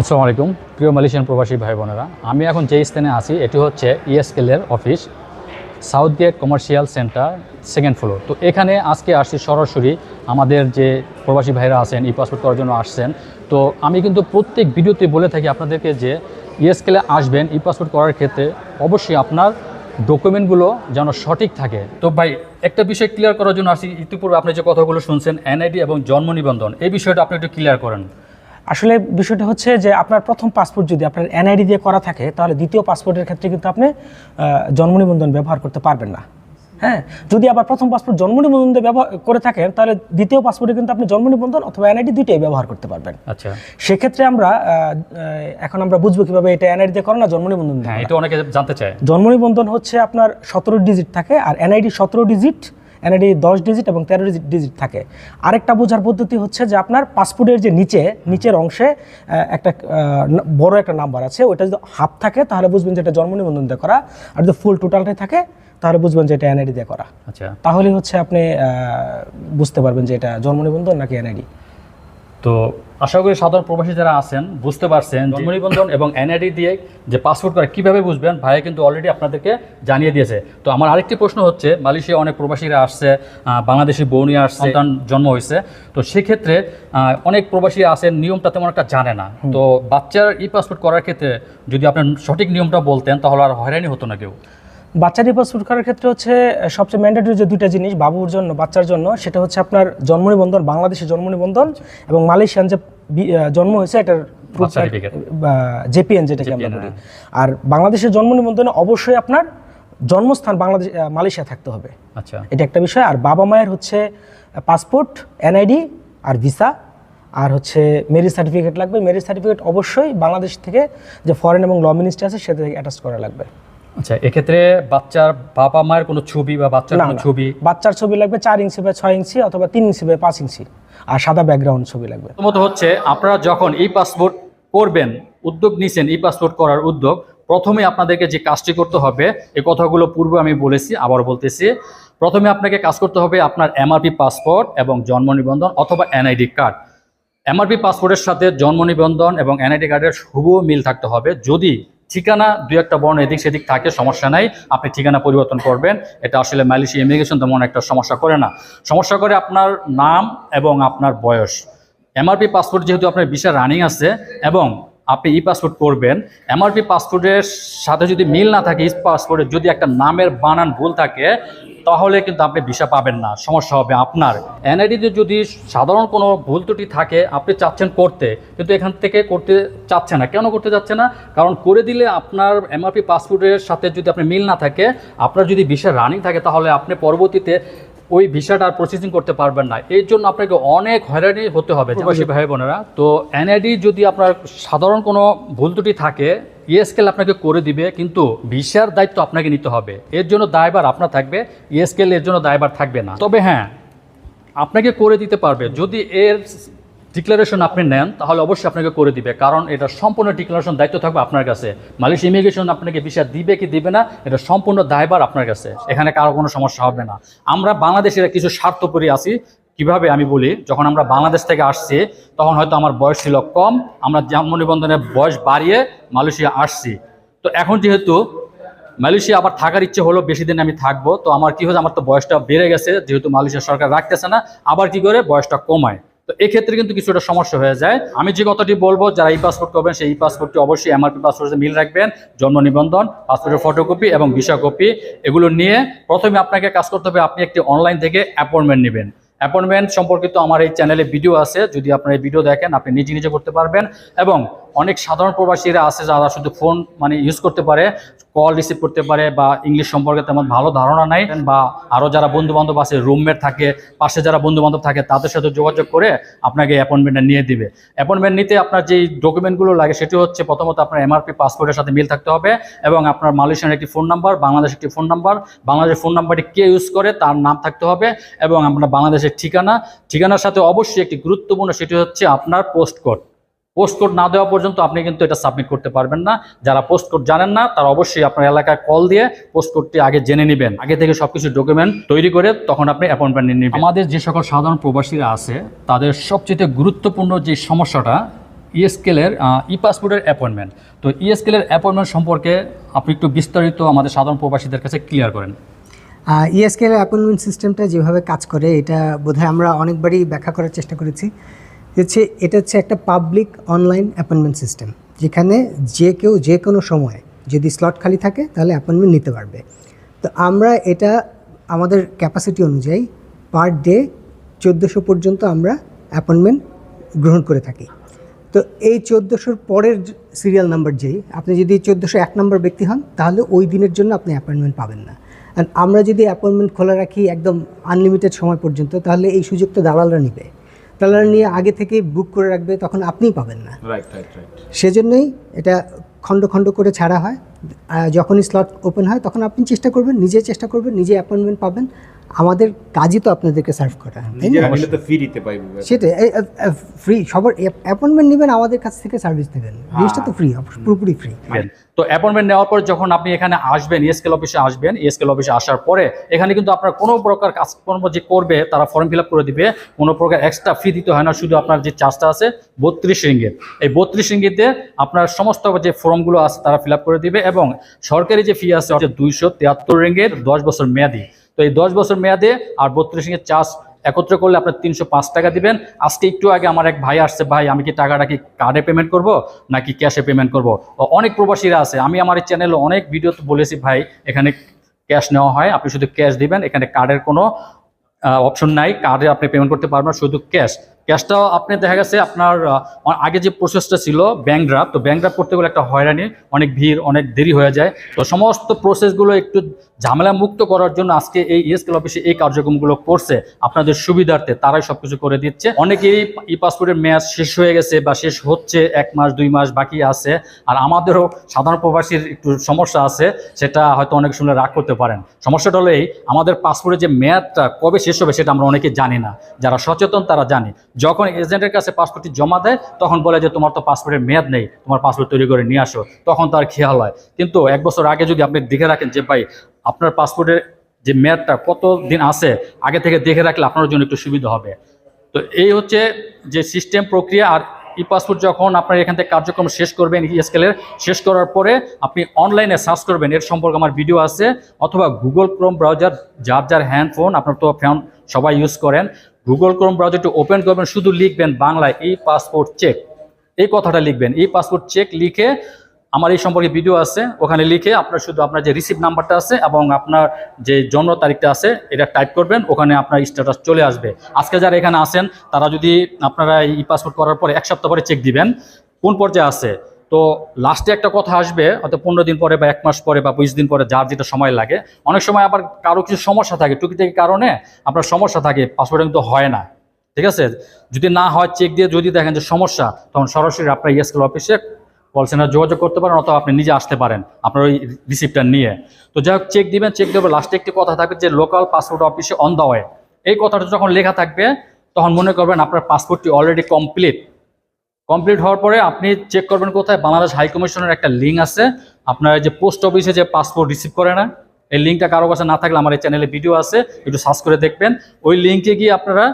আসসালামু আলাইকুম প্রিয় মালয়েশিয়ান প্রবাসী ভাই বোনেরা। আমি এখন যে স্থানে আছি, এটি হচ্ছে ইএসকেল এর office south gate commercial centre second floor তো এখানে আজকে আসছি সরাসরি আমাদের যে প্রবাসী ভাইরা আছেন ই পাসপোর্ট করার জন্য আসছেন। তো আমি কিন্তু প্রত্যেক ভিডিওতে বলে থাকি আপনাদেরকে যে ইএসকেলে আসবেন ই পাসপোর্ট করার ক্ষেত্রে অবশ্যই আপনার ডকুমেন্টগুলো যেন সঠিক থাকে। তো ভাই, একটা বিষয় ক্লিয়ার করার জন্য আসি। ইতিপূর্বে আপনি যে কথাগুলো শুনছেন এনআইডি এবং জন্ম নিবন্ধন, এই বিষয়টা আপনি একটু ক্লিয়ার করেন। আসলে বিষয়টা হচ্ছে যে আপনার প্রথম পাসপোর্ট যদি আপনার এনআইডি দিয়ে করা থাকে তাহলে দ্বিতীয় পাসপোর্টের ক্ষেত্রে কিন্তু আপনি জন্ম নিবন্ধন ব্যবহার করতে পারবেন না। হ্যাঁ? যদি আবার প্রথম পাসপোর্ট জন্ম নিবন্ধন দিয়ে ব্যবহার করে থাকেন তাহলে দ্বিতীয় পাসপোর্টে কিন্তু আপনি জন্ম নিবন্ধন অথবা এনআইডি দুইটাই ব্যবহার করতে পারবেন। আচ্ছা। সেক্ষেত্রে আমরা এখন আমরা বুঝব কীভাবে এটা এনআইডি দিয়ে করো না জন্ম নিবন্ধন হ্যাঁ। এটা অনেকে জানতে চায়। জন্ম নিবন্ধন হচ্ছে আপনার সতেরো ডিজিট থাকে আর এনআইডি সতেরো ডিজিট এনআইডি দশ ডিজিট এবং তেরো ডিজিট থাকে। আরেকটা বোঝার পদ্ধতি হচ্ছে যে আপনার পাসপোর্টের যে নিচে নিচের অংশে একটা বড় একটা নাম্বার আছে। ওটা যদি হাফ থাকে তাহলে বুঝবেন যে এটা জন্ম নিবন্ধন দিয়ে করা। আর যদি ফুল টোটালটাই থাকে তাহলে বুঝবেন যে এটা এনআইডি দিয়ে করা। আচ্ছা। তাহলে হচ্ছে আপনি বুঝতে পারবেন যে এটা জন্ম নিবন্ধন নাকি এনআইডি। তো আশা করি সাধারণ প্রবাসী যারা আছেন বুঝতে পারছেন জন্ম নিবন্ধন এবং এনআইডি দিয়ে যে পাসপোর্ট করে কীভাবে বুঝবেন ভাইয়া কিন্তু অলরেডি আপনাদেরকে জানিয়ে দিয়েছে। তো আমার আরেকটি প্রশ্ন হচ্ছে মালয়েশিয়া অনেক প্রবাসীরা আসছে বাংলাদেশি বৌনি আসছে সন্তান। জন্ম হয়েছে। তো সেক্ষেত্রে অনেক প্রবাসী আছেন নিয়মটা তেমন একটা জানে না। তো বাচ্চার ই পাসপোর্ট করার ক্ষেত্রে যদি আপনার সঠিক নিয়মটা বলতেন তাহলে আর হয়রানি হতো না কেউ। বাচ্চার পাসপোর্ট করার ক্ষেত্রে হচ্ছে সবচেয়ে ম্যান্ডেটরি যে দুইটা জিনিস বাবুর জন্য বাচ্চার জন্য সেটা হচ্ছে আপনার জন্ম নিবন্ধন বাংলাদেশের জন্ম নিবন্ধন এবং মালয়েশিয়ান যে জন্ম হয়েছে এটার জেপিএন যেটাকে আমরা বলি। আর বাংলাদেশের জন্ম নিবন্ধনে অবশ্যই আপনার জন্মস্থান বাংলাদেশ মালয়েশিয়া থাকতে হবে। আচ্ছা। এটা একটা বিষয়। আর বাবা মায়ের হচ্ছে পাসপোর্ট এনআইডি আর ভিসা আর হচ্ছে মেরিজ সার্টিফিকেট লাগবে। মেরিজ সার্টিফিকেট অবশ্যই বাংলাদেশ থেকে যে ফরেন এবং ল মিনিস্ট্রি আছে সেটা থেকে অ্যাটাচ করা লাগবে। আচ্ছা এক্ষেত্রে বাচ্চার বাবা মায়ের কোনো ছবি বা বাচ্চার কোনো ছবি? বাচ্চার ছবি লাগবে চার ইঞ্চি বা ছয় ইঞ্চি অথবা তিন ইঞ্চি বা পাঁচ ইঞ্চি। আর সাদা ব্যাকগ্রাউন্ড ছবি লাগবে। প্রথমত হচ্ছে আপনারা যখন ই পাসপোর্ট করবেন উদ্যোগ নিছেন ই পাসপোর্ট করার উদ্যোগ প্রথমে আপনাদেরকে যে কাজটি করতে হবে এ কথাগুলো পূর্বে আমি বলেছি আবার বলতেছি। প্রথমে আপনাকে কাজ করতে হবে আপনার এমআরপি পাসপোর্ট এবং জন্ম নিবন্ধন অথবা এনআইডি কার্ড। এমআরপি পাসপোর্টের সাথে জন্ম নিবন্ধন এবং এনআইডি কার্ডের শুভ মিল থাকতে হবে। যদি ঠিকানা, দুই একটা বর্ণ এদিক সেদিক থাকে, সমস্যা নাই। আপনি ঠিকানা পরিবর্তন করবেন। এটা আসলে মালয়েশিয়া ইমিগ্রেশন তেমন একটা সমস্যা করে না। সমস্যা করে আপনার নাম এবং আপনার বয়স। এমআরপি পাসপোর্ট যেহেতু আপনার বিশা রানিং আছে এবং আপনি ই পাসপোর্ট করবেন, এমআরপি পাসপোর্টের সাথে যদি মিল না থাকে, ই পাসপোর্টের যদি একটা নামের বানান ভুল থাকে তাহলে কিন্তু আপনি ভিসা পাবেন না। সমস্যা হবে আপনার। এনআইডিতে যদি সাধারণ কোনো ভুল ত্রুটি থাকে আপনি চাচ্ছেন করতে কিন্তু এখান থেকে করতে চাচ্ছে না। কেন করতে চাচ্ছে না? কারণ করে দিলে আপনার এমআরপি পাসপোর্টের সাথে যদি আপনি মিল না থাকে আপনার যদি ভিসা রানিং থাকে তাহলে আপনি পরবর্তীতে ওই ভিসাটা আর প্রসেসিং করতে পারবেন না। এর জন্য আপনাকে অনেক হয়রানি হতে হবে ভাই বোনেরা। তো এনআইডি যদি আপনার সাধারণ কোনো ভুল ত্রুটি থাকে ইএসকেল আপনাকে করে দিবে, কিন্তু ভিসার দায়িত্ব আপনাকে নিতে হবে। এর জন্য দায়ভার আপনার থাকবে ইএসকেল এর জন্য দায়ভার থাকবে না। তবে হ্যাঁ আপনাকে করে দিতে পারবে। যদি এর ডিক্লারেশন আপনি নেন, তাহলে অবশ্যই আপনাকে করে দিবে, কারণ এটা সম্পূর্ণ ডিক্লারেশন দায়িত্ব থাকবে আপনার কাছে। মালয়েশিয়া ইমিগ্রেশন আপনাকে ভিসা দিবে কি দিবে না, এটা সম্পূর্ণ দায়বার আপনার কাছে। এখানে কারও কোনো সমস্যা হবে না। আমরা বাংলাদেশের কিছু স্বার্থপরী আছি কীভাবে আমি বলি, যখন আমরা বাংলাদেশ থেকে আসছি, তখন হয়তো আমার বয়স ছিল কম, আমরা জন্ম নিবন্ধনের বয়স বাড়িয়ে মালয়েশিয়া আসছি। তো এখন যেহেতু মালয়েশিয়া আবার থাকার ইচ্ছে হলো, বেশি দিন আমি থাকব, তো আমার কি হচ্ছে আমার তো বয়সটা বেড়ে গেছে, যেহেতু মালয়েশিয়া সরকার রাখতেছে না, আবার কি করে বয়সটা কমায়। তো এক্ষেত্রে কিন্তু কিছুটা সমস্যা হয়ে যায়। আমি যে কথাটি বলব, যারা ই পাসপোর্ট করবেন, সেই ই পাসপোর্টটি অবশ্যই এমআরপি পাসপোর্টের মিল রাখবেন, জন্ম নিবন্ধন, পাসপোর্টের ফটোকপি এবং ভিসা কপি এগুলো নিয়ে প্রথমে আপনাকে কাজ করতে হবে, আপনি একটি অনলাইন থেকে অ্যাপয়েন্টমেন্ট নেবেন। অ্যাপয়েন্টমেন্ট সম্পর্কিত আমার এই চ্যানেলে ভিডিও আছে। যদি আপনার এই ভিডিও দেখেন, আপনি নিজে নিজে করতে পারবেন এবং অনেক সাধারণ প্রবাসীরা আছে যারা শুধু ফোন মানে ইউজ করতে পারে কল রিসিভ করতে পারে বা ইংলিশ সম্পর্কে তেমন ভালো ধারণা নাই বা আরও যারা বন্ধু বান্ধব আছে রুমমেট থাকে, পাশে যারা বন্ধু বান্ধব থাকে তাদের সাথে যোগাযোগ করে আপনাকে অ্যাপয়েন্টমেন্টটা নিয়ে দিবে। অ্যাপয়েন্টমেন্ট নিতে আপনার যেই ডকুমেন্টগুলো লাগে সেটি হচ্ছে প্রথমত আপনার এমআরপি পাসপোর্টের সাথে মিল থাকতে হবে এবং আপনার মালয়েশিয়ার একটি ফোন নাম্বার বাংলাদেশ একটি ফোন নাম্বার বাংলাদেশের ফোন নাম্বারটি কে ইউজ করে তার নাম থাকতে হবে এবং আপনার বাংলাদেশের ঠিকানা। ঠিকানার সাথে অবশ্যই একটি গুরুত্বপূর্ণ সেটি হচ্ছে আপনার পোস্ট কোড পোস্ট কোড না দেওয়া পর্যন্ত আপনি কিন্তু এটা সাবমিট করতে পারবেন না। যারা পোস্ট কোড জানেন না তারা অবশ্যই আপনার এলাকায় কল দিয়ে পোস্ট কোডটি আগে জেনে নেবেন। আগে থেকে সবকিছু ডকুমেন্ট তৈরি করে তখন আপনি অ্যাপয়েন্টমেন্ট নিয়ে নেবেন। আমাদের যে সকল সাধারণ প্রবাসীরা আছে তাদের সবচেয়ে গুরুত্বপূর্ণ যে সমস্যাটা ইএসকেলের ই পাসপোর্টের অ্যাপয়েন্টমেন্ট তো ইএসকেলের অ্যাপয়েন্টমেন্ট সম্পর্কে আপনি একটু বিস্তারিত আমাদের সাধারণ প্রবাসীদের কাছে ক্লিয়ার করেন। ইএসকেল অ্যাপয়েন্টমেন্ট সিস্টেমটা যেভাবে কাজ করে এটা বোধহয় আমরা অনেকবারই ব্যাখ্যা করার চেষ্টা করেছি। হচ্ছে, এটা হচ্ছে একটা পাবলিক অনলাইন অ্যাপয়েন্টমেন্ট সিস্টেম যেখানে যে কেউ যে কোনো সময় যদি স্লট খালি থাকে, তাহলে অ্যাপয়েন্টমেন্ট নিতে পারবে। তো আমরা এটা, আমাদের ক্যাপাসিটি অনুযায়ী পার ডে চোদ্দোশো পর্যন্ত আমরা অ্যাপয়েন্টমেন্ট গ্রহণ করে থাকি। তো এই চোদ্দোশোর পরের সিরিয়াল নাম্বার যেই, আপনি যদি চোদ্দোশো এক নম্বর ব্যক্তি হন, তাহলে ওই দিনের জন্য আপনি অ্যাপয়েন্টমেন্ট পাবেন না। আর আমরা যদি অ্যাপয়েন্টমেন্ট খোলা রাখি একদম আনলিমিটেড সময় পর্যন্ত, তাহলে এই সুযোগটা দালালরা নিবে। দালালরা নিয়ে আগে থেকে বুক করে রাখবে তখন আপনিই পাবেন না। রাইট রাইট রাইট সেজন্যই এটা খণ্ড খণ্ড করে ছাড়া হয়। যখনই স্লট ওপেন হয় তখন আপনি চেষ্টা করবেন নিজে চেষ্টা করবেন নিজে অ্যাপয়েন্টমেন্ট পাবেন। আমাদের কাজই তো আপনাদেরকে সার্ভ করা সেটাই ফ্রি সবার অ্যাপয়েন্টমেন্ট নেবেন আমাদের কাছ থেকে সার্ভিস নেবেন। জিনিসটা তো ফ্রি পুরোপুরি ফ্রি তো অ্যাপয়েন্টমেন্ট নেওয়ার পর যখন আপনি এখানে আসবেন ইএসকেল অফিসে আসবেন ইএসকেল অফিসে আসার পরে এখানে কিন্তু আপনার কোনো প্রকার কাজকর্ম যে করবে তারা ফর্ম ফিল আপ করে দিবে। কোনো প্রকার এক্সট্রা ফি দিতে হয় না শুধু আপনার যে চার্জটা আছে বত্রিশ রিঙ্গিত এই বত্রিশ রিঙ্গিতে আপনার সমস্ত যে ফর্মগুলো আছে তারা ফিল আপ করে দিবে এবং সরকারি যে ফি আছে হচ্ছে দুইশো তিয়াত্তর রিঙ্গিত দশ বছর মেয়াদি। তো এই দশ বছর মেয়াদে আর বত্রিশ ইঞ্চের চার্জ একত্রে করলে আপনার তিনশো পাঁচ টাকা দিবেন। আজকে একটু আগে আমার এক ভাই আসছে, ভাই, আমি কি টাকাটা কি কার্ডে পেমেন্ট করব নাকি ক্যাশে পেমেন্ট করব? অনেক প্রবাসীরা আছে। আমি আমার এই চ্যানেলে অনেক ভিডিও বলেছি, ভাই, এখানে ক্যাশ নেওয়া হয়, আপনি শুধু ক্যাশ দিবেন, এখানে কার্ডের কোনো অপশন নাই। কার্ডে আপনি পেমেন্ট করতে পারবেন, শুধু ক্যাশ ক্যাশটাও আপনি দেখা গেছে আপনার আগে যে প্রসেসটা ছিল ব্যাংক ড্রাফট তো ব্যাংক ড্রাফট করতে গেলে একটা হয়রানি, অনেক ভিড়, অনেক দেরি হয়ে যায়। তো সমস্ত প্রসেসগুলো একটু ঝামেলা মুক্ত করার জন্য আজকে এই ইএসকেল অফিসে এই কার্যক্রমগুলো করছে। আপনাদের সুবিধার্থে তারাই সবকিছু করে দিচ্ছে। অনেকেই ই পাসপোর্টের মেয়াদ শেষ হয়ে গেছে বা শেষ হচ্ছে, এক মাস, দুই মাস বাকি আছে। আর আমাদেরও সাধারণ প্রবাসীর একটু সমস্যা আছে, সেটা হয়তো অনেক শুনলে রাগ করতে পারেন। সমস্যাটা হলো এই, আমাদের পাসপোর্টের যে মেয়াদটা কবে শেষ হবে সেটা আমরা অনেকে জানি না। যারা সচেতন তারা জানে। যখন এজেন্টের কাছে পাসপোর্টটি জমা দেয়, তখন বলে যে, তোমার তো পাসপোর্টের মেয়াদ নেই, তোমার পাসপোর্ট তৈরি করে নিয়ে আসো। তখন তার খেয়াল হয়। কিন্তু এক বছর আগে যদি আপনি দেখে রাখেন যে, ভাই, আপনার পাসপোর্টের যে মেয়াদটা কত দিন আছে, আগে থেকে দেখে রাখলে আপনার জন্য একটু সুবিধা হবে। তো এই হচ্ছে যে সিস্টেম প্রক্রিয়া, আর ই পাসপোর্ট যখন আপনার এখান থেকে কার্যক্রম শেষ করবেন স্কেলের শেষ করার পরে আপনি অনলাইনে সার্চ করবেন। এর সম্পর্কে আমার ভিডিও আছে, অথবা গুগল ক্রোম ব্রাউজার যার যার হ্যান্ড ফোন আপনার তো ফোন সবাই ইউজ করেন। গুগল ক্রোম ব্রাউজারটি ওপেন করবেন, শুধু লিখবেন বাংলায় ই পাসপোর্ট চেক এই কথাটা লিখবেন, এই পাসপোর্ট চেক লিখে আমার এই সম্পর্কে ভিডিও আছে, ওখানে লিখে আপনার শুধু আপনার যে রিসিভ নাম্বারটা আছে এবং আপনার যে জন্ম তারিখটা আছে, এটা টাইপ করবেন, ওখানে আপনার স্ট্যাটাস চলে আসবে। আজকে যারা এখানে আসেন তারা যদি আপনারা এই পাসপোর্ট করার পরে এক সপ্তাহ পরে চেক দিবেন, কোন পর্যায়ে আছে? তো লাস্টে একটা কথা আসবে, হয়তো পনেরো দিন পরে বা এক মাস পরে বা বিশ দিন পরে যার যেটা সময় লাগে। অনেক সময় আবার কারও কিছু সমস্যা থাকে, টুকিটাকি কারণে আপনার সমস্যা থাকে পাসপোর্ট কিন্তু হয় না। ঠিক আছে? যদি না হয় চেক দিয়ে যদি দেখেন যে সমস্যা, তখন সরাসরি আপনার ইএসকেল অফিসে কল সেন্টার যোগাযোগ করতে পারেন অথবা আপনি নিজে আসতে পারেন আপনার ওই রিসিপ্টটা নিয়ে। তো যাই হোক চেক দিবেন চেক দেবে লাস্টে একটি কথা থাকবে যে লোকাল পাসপোর্ট অফিসে অন দ্য ওয়ে এই কথাটা যখন লেখা থাকবে, তখন মনে করবেন আপনার পাসপোর্টটি অলরেডি কমপ্লিট কমপ্লিট হওয়ার পরে আপনি চেক করবেন কোথায়? বাংলাদেশ হাই কমিশনের একটা লিঙ্ক আছে। আপনার যে পোস্ট অফিসে যে পাসপোর্ট রিসিভ করে না, এই লিঙ্কটা কারও কাছে না থাকলে আমার এই চ্যানেলে ভিডিও আছে, একটু সার্চ করে দেখবেন। ওই লিঙ্কে গিয়ে আপনারা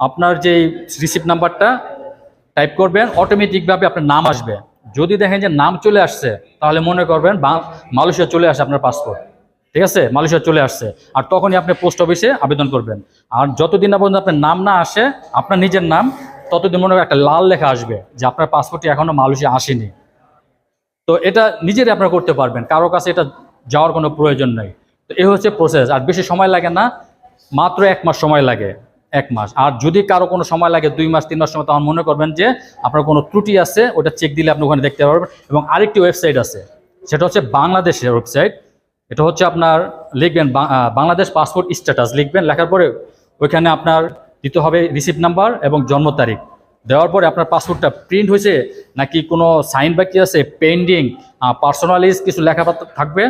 আপনার যে রিসিপ্ট নাম্বারটা টাইপ করবেন অটোমেটিকভাবে আপনার নাম আসবে। যদি দেখেন যে নাম চলে আসছে, তাহলে মনে করবেন মালয়েশিয়া চলে আসে আপনার পাসপোর্ট ঠিক আছে? মালয়েশিয়া চলে আসছে। আর তখনই আপনি পোস্ট অফিসে আবেদন করবেন। আর যতদিন না পর্যন্ত আপনার নাম না আসে, আপনার নিজের নাম ততদিন মনে একটা লাল লেখা আসবে যে আপনার পাসপোর্টটি এখনও মালয়েশিয়া আসেনি। তো এটা নিজেরই আপনারা করতে পারবেন। কারও কাছে এটা যাওয়ার কোনো প্রয়োজন নেই। তো এই হচ্ছে প্রসেস আর বেশি সময় লাগে না, মাত্র এক মাস সময় লাগে। এক মাস। আর যদি কারও কোনো সময় লাগে, দুই মাস, তিন মাস সময়, তখন মনে করবেন যে আপনার কোনো ত্রুটি আছে, ওটা চেক দিলে আপনি ওখানে দেখতে পারবেন। এবং আরেকটি ওয়েবসাইট আছে, সেটা হচ্ছে বাংলাদেশের ওয়েবসাইট এটা হচ্ছে আপনার লিখবেন বাংলাদেশ পাসপোর্ট স্ট্যাটাস লিখবেন। লেখার পরে ওইখানে আপনার দিতে হবে রিসিপ্ট নাম্বার এবং জন্ম তারিখ। দেওয়ার পরে আপনার পাসপোর্টটা প্রিন্ট হয়েছে নাকি কোনো সাইন বা বাকি আছে পেন্ডিং পার্সোনালিজ কিছু লেখা থাকবে?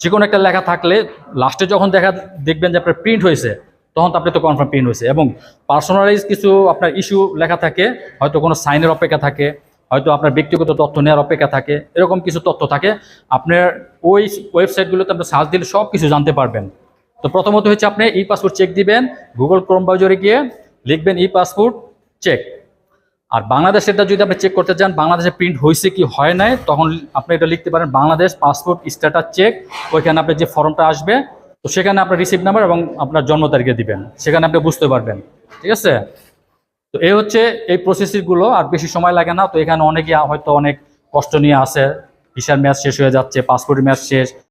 যে কোনো একটা লেখা থাকলে লাস্টে যখন দেখা, দেখবেন যে আপনার প্রিন্ট হয়েছে, তখন তো আপনি তো কনফার্ম প্রিন্ট হয়েছে। এবং পার্সোনালাইজ কিছু আপনার ইস্যু লেখা থাকে, হয়তো কোনো সাইনের অপেক্ষা থাকে, হয়তো আপনার ব্যক্তিগত তথ্য নেওয়ার অপেক্ষা থাকে, এরকম কিছু তথ্য থাকে। আপনার ওই ওয়েবসাইটগুলোতে আপনি সার্চ দিলে সব কিছু জানতে পারবেন। তো প্রথমত হচ্ছে আপনি ই পাসপোর্ট চেক দিবেন গুগল ক্রোম ব্রাউজারে গিয়ে লিখবেন ই পাসপোর্ট চেক আর বাংলাদেশেরটা যদি আপনি চেক করতে চান, বাংলাদেশে প্রিন্ট হয়েছে কি হয় নাই, তখন আপনি এটা লিখতে পারেন বাংলাদেশ পাসপোর্ট স্ট্যাটাস চেক ওইখানে আপনার যে ফর্মটা আসবে, তো সেখানে আপনার রিসিভ নাম্বার এবং আপনার জন্ম তারিখে দিবেন। সেখানে আপনি বুঝতে পারবেন, ঠিক আছে? তো এই হচ্ছে এই প্রসেসগুলো আর বেশি সময় লাগে না। তো এখানে অনেকে হয়তো অনেক কষ্ট নিয়ে আসে ভিসার ম্যাচ শেষ হয়ে যাচ্ছে পাসপোর্টের ম্যাচ শেষ।